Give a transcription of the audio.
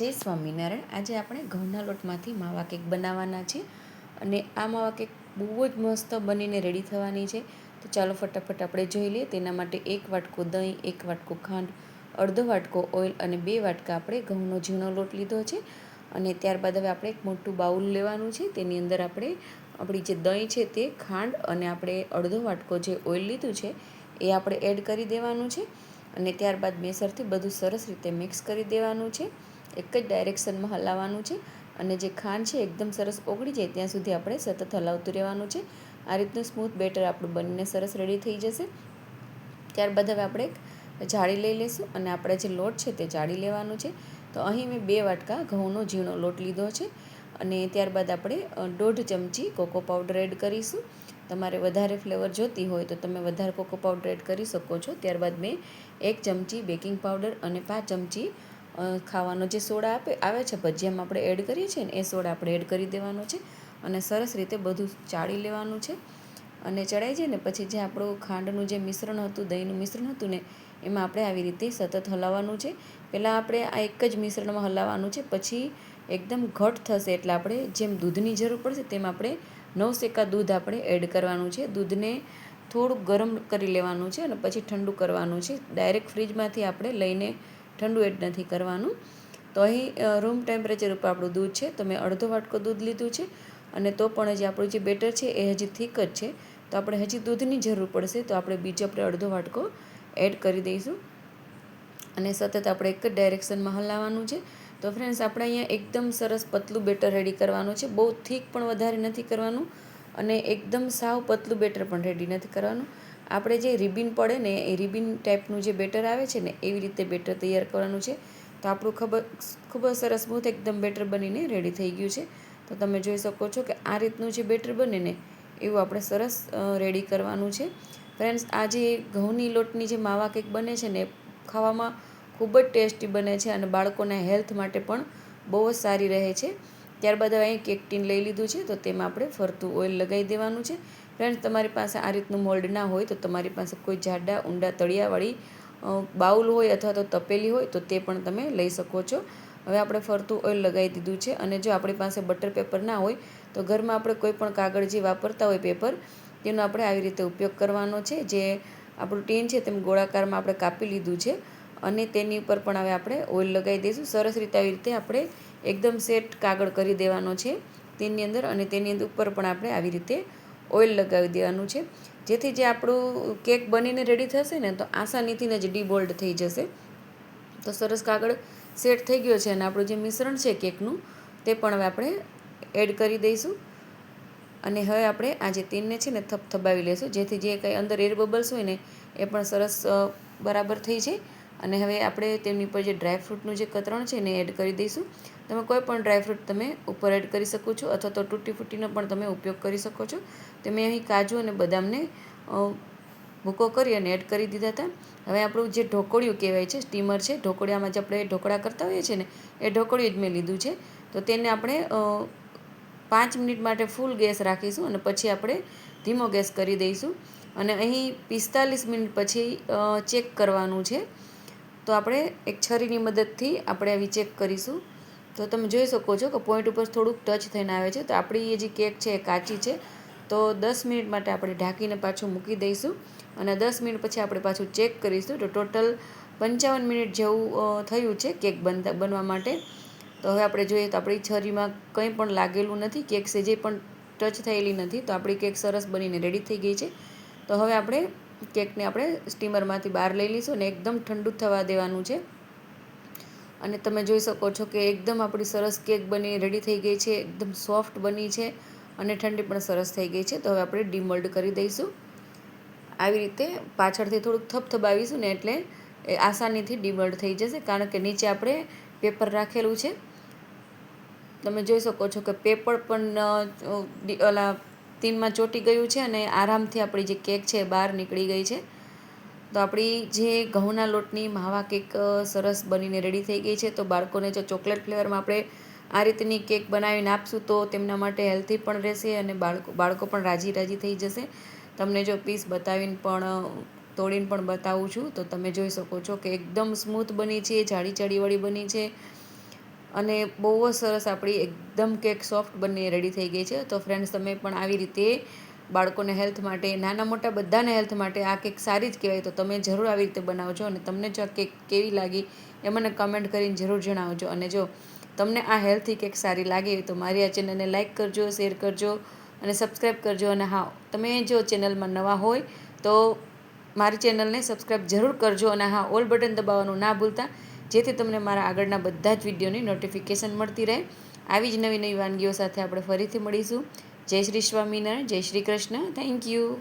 જય સ્વામિનારાયણ. આજે આપણે ઘઉંના લોટમાંથી માવા કેક બનાવવાના છે અને આ માવા કેક બહુ જ મસ્ત બનીને રેડી થવાની છે. તો ચાલો ફટાફટ આપણે જોઈ લઈએ. તેના માટે એક વાટકો દહીં, એક વાટકો ખાંડ, અડધો વાટકો ઓઇલ અને બે વાટકા આપણે ઘઉંનો ઝીણો લોટ લીધો છે. અને ત્યારબાદ હવે આપણે એક મોટું બાઉલ લેવાનું છે. તેની અંદર આપણે આપણી જે દહીં છે તે, ખાંડ અને આપણે અડધો વાટકો જે ઓઇલ લીધું છે એ આપણે એડ કરી દેવાનું છે. અને ત્યારબાદ મેસરથી બધું સરસ રીતે મિક્સ કરી દેવાનું છે. એક જ ડાયરેક્શનમાં હલાવવાનું છે અને જે ખાંડ છે એકદમ સરસ ઓગળી જાય ત્યાં સુધી આપણે સતત હલાવતું રહેવાનું છે. આ રીતનું સ્મૂથ બેટર આપણું બનીને સરસ રેડી થઈ જશે. ત્યારબાદ હવે આપણે એક જાળી લઈ લઈશું અને આપણે જે લોટ છે તે જાળી લેવાનું છે. તો અહીં મેં બે વાટકા ઘઉંનો ઝીણો લોટ લીધો છે અને ત્યારબાદ આપણે દોઢ ચમચી કોકો પાવડર એડ કરીશું. તમારે વધારે ફ્લેવર જોતી હોય તો તમે વધારે કોકો પાવડર એડ કરી શકો છો. ત્યારબાદ મેં એક ચમચી બેકિંગ પાવડર અને પાંચ ચમચી ખાવાનો જે સોડા આપે, આવે છે ભજીયામાં આપણે એડ કરીએ છીએ ને, એ સોડા આપણે એડ કરી દેવાનો છે અને સરસ રીતે બધું ચાળી લેવાનું છે અને ચડાઈ જાય ને, પછી જે આપણું ખાંડનું જે મિશ્રણ હતું, દહીંનું મિશ્રણ હતું ને, એમાં આપણે આવી રીતે સતત હલાવવાનું છે. પહેલાં આપણે આ એક જ મિશ્રણમાં હલાવવાનું છે, પછી એકદમ ઘટ થશે એટલે આપણે જેમ દૂધની જરૂર પડશે તેમ આપણે નવ સેકા દૂધ આપણે એડ કરવાનું છે. દૂધને થોડુંક ગરમ કરી લેવાનું છે અને પછી ઠંડુ કરવાનું છે. ડાયરેક્ટ ફ્રીજમાંથી આપણે લઈને ઠંડુ એડ નથી કરવાનું. તો અહીં રૂમ ટેમ્પરેચર ઉપર આપણું દૂધ છે, તો મેં અડધો વાટકો દૂધ લીધું છે અને તો પણ હજી આપણું જે બેટર છે એ હજી થીક જ છે. તો આપણે હજી દૂધની જરૂર પડશે, તો આપણે બીજો આપણે અડધો વાટકો એડ કરી દઈશું. અને સતત આપણે એક જ ડાયરેક્શનમાં હલાવવાનું છે. તો ફ્રેન્ડ્સ આપણે અહીંયા એકદમ સરસ પતલું બેટર રેડી કરવાનું છે. બહુ થીક પણ વધારે નથી કરવાનું અને એકદમ સાવ પતલું બેટર પણ રેડી નથી કરવાનું. આપણે જે રિબિન પડે ને એ રિબિન ટાઈપનું જે બેટર આવે છે ને, એવી રીતે બેટર તૈયાર કરવાનું છે. તો આપણું ખબર ખૂબ જ સરસ સ્મૂથ એકદમ બેટર બનીને રેડી થઈ ગયું છે. તો તમે જોઈ શકો છો કે આ રીતનું જે બેટર બને ને, એવું આપણે સરસ રેડી કરવાનું છે. ફ્રેન્ડ્સ, આ જે ઘઉંની લોટની જે માવા કેક બને છે ને, ખાવામાં ખૂબ જ ટેસ્ટી બને છે અને બાળકોના હેલ્થ માટે પણ બહુ જ સારી રહે છે. ત્યારબાદ અહીં કેક ટીન લઈ લીધું છે, તો તેમાં આપણે ફરતું ઓઇલ લગાવી દેવાનું છે. ફ્રેન્ડ્સ, તમારી પાસે આ રીતનું મોલ્ડ ના હોય તો તમારી પાસે કોઈ જાડા, ઊંડા, તળિયાવાળી બાઉલ હોય અથવા તો તપેલી હોય તો તે પણ તમે લઈ શકો છો. હવે આપણે ફરતું ઓઇલ લગાવી દીધું છે અને જો આપણી પાસે બટર પેપર ના હોય તો ઘરમાં આપણે કોઈ પણ કાગળ જે વાપરતા હોય પેપર, તેનો આપણે આવી રીતે ઉપયોગ કરવાનો છે. જે આપણું ટીન છે તેમ ગોળાકારમાં આપણે કાપી લીધું છે અને તેની ઉપર પણ હવે આપણે ઓઇલ લગાવી દઈશું. સરસ રીતે આવી રીતે આપણે એકદમ સેટ કાગળ કરી દેવાનો છે તેની અંદર અને તેની અંદર ઉપર પણ આપણે આવી રીતે ઓઇલ લગાવી દેવાનું છે. જેથી જે આપણું કેક બનીને રેડી થશે ને તો આસાનીથી જ ડીબોલ્ડ થઈ જશે. તો સરસ કાગળ સેટ થઈ ગયો છે અને આપણું જે મિશ્રણ છે કેકનું તે પણ હવે આપણે એડ કરી દઈશું. અને હવે આપણે આ જે તીનને છે ને થપથપાવી લઈશું જેથી જે કંઈ અંદર એર બબલ્સ હોય ને એ પણ સરસ બરાબર થઈ જાય. અને હવે આપણે તેમની ઉપર જે ડ્રાયફ્રૂટનું જે કતરણ છે એને એડ કરી દઈશું. તમે કોઈ પણ ડ્રાયફ્રૂટ તમે ઉપર એડ કરી શકો છો અથવા તો તૂટી ફૂટીનો પણ તમે ઉપયોગ કરી શકો છો. તો મેં અહીં કાજુ અને બદામને ભૂકો કરી અને એડ કરી દીધા હતા. હવે આપણું જે ઢોકળિયું કહેવાય છે સ્ટીમર છે, ઢોકળિયામાં જે આપણે ઢોકળા કરતા હોઈએ છીએ ને, એ ઢોકળિયું જ મેં લીધું છે. તો તેને આપણે પાંચ મિનિટ માટે ફૂલ ગેસ રાખીશું અને પછી આપણે ધીમો ગેસ કરી દઈશું. અને અહીં પિસ્તાલીસ મિનિટ પછી ચેક કરવાનું છે. તો આપણે એક છરીની મદદથી આપણે આવી ચેક કરીશું. તો તમે જોઈ શકો છો કે પોઈન્ટ ઉપર થોડુંક ટચ થઈને આવે છે. તો આપણી એ જે કેક છે એ કાચી છે. તો દસ મિનિટ માટે આપણે ઢાંકીને પાછું મૂકી દઈશું અને દસ મિનિટ પછી આપણે પાછું ચેક કરીશું. તો ટોટલ પંચાવન મિનિટ જેવું થયું છે કેક બનતા, બનવા માટે. તો હવે આપણે જોઈએ તો આપણી છરીમાં કંઈ પણ લાગેલું નથી. કેક સેજે પણ ટચ થયેલી નથી. તો આપણી કેક સરસ બનીને રેડી થઈ ગઈ છે. તો હવે આપણે કેકને આપણે સ્ટીમરમાંથી બહાર લઈ લઈશું અને એકદમ ઠંડુ થવા દેવાનું છે. અને તમે જોઈ શકો છો કે એકદમ આપણી સરસ કેક બની, રેડી થઈ ગઈ છે, એકદમ સોફ્ટ બની છે અને ઠંડી પણ સરસ થઈ ગઈ છે. તો હવે આપણે ડીમોલ્ડ કરી દઈશું. આવી રીતે પાછળથી થોડુંક થપથપાવીશું ને એટલે એ આસાનીથી ડીમોલ્ડ થઈ જશે, કારણ કે નીચે આપણે પેપર રાખેલું છે. તમે જોઈ શકો છો કે પેપર પણ ઓલા તીનમાં ચોંટી ગયું છે અને આરામથી આપણી જે કેક છે બહાર નીકળી ગઈ છે. તો આપણી જે ઘઉંના લોટની માવા કેક સરસ બનીને રેડી થઈ ગઈ છે, તો બાળકોને જો ચોકલેટ ફ્લેવરમાં આપણે આ રીતની કેક બનાવીને આપશું તો તેમના માટે હેલ્ધી પણ રહેશે અને બાળકો બાળકો પણ રાજી રાજી થઈ જશે. તમને જો પીસ બતાવીને પણ તોડીને પણ બતાવું છું, તો તમે જોઈ શકો છો કે એકદમ સ્મૂથ બની છે જાડી જાડીવાળી બની છે. અને બહુ જ સરસ આપણી એકદમ કેક સોફ્ટ બની રેડી થઈ ગઈ છે. તો ફ્રેન્ડ્સ તમે પણ આવી રીતે બાળકોને હેલ્થ માટે, નાના મોટા બધાને હેલ્થ માટે આ કેક સારી જ કહેવાય. તો તમે જરૂર આવી રીતે બનાવજો અને તમને જો આ કેક કેવી લાગી એ મને કમેન્ટ કરીને જરૂર જણાવજો. અને જો તમને આ હેલ્થી કેક સારી લાગે તો મારી આ ચેનલને લાઇક કરજો શેર કરજો અને સબસ્ક્રાઈબ કરજો. અને હા, તમે જો ચેનલમાં નવા હોય તો મારી ચેનલને સબસ્ક્રાઈબ જરૂર કરજો. અને હા ઓલ બટન દબાવવાનું ના ભૂલતા. જેથી તમને મારા આગળના બધા જ વિડીયોની નોટિફિકેશન મળતી રહે. આવી જ નવી નવી વાનગીઓ સાથે આપણે ફરીથી મળીશું. જય શ્રી સ્વામિનારાયણ, જય શ્રી કૃષ્ણ. Thank you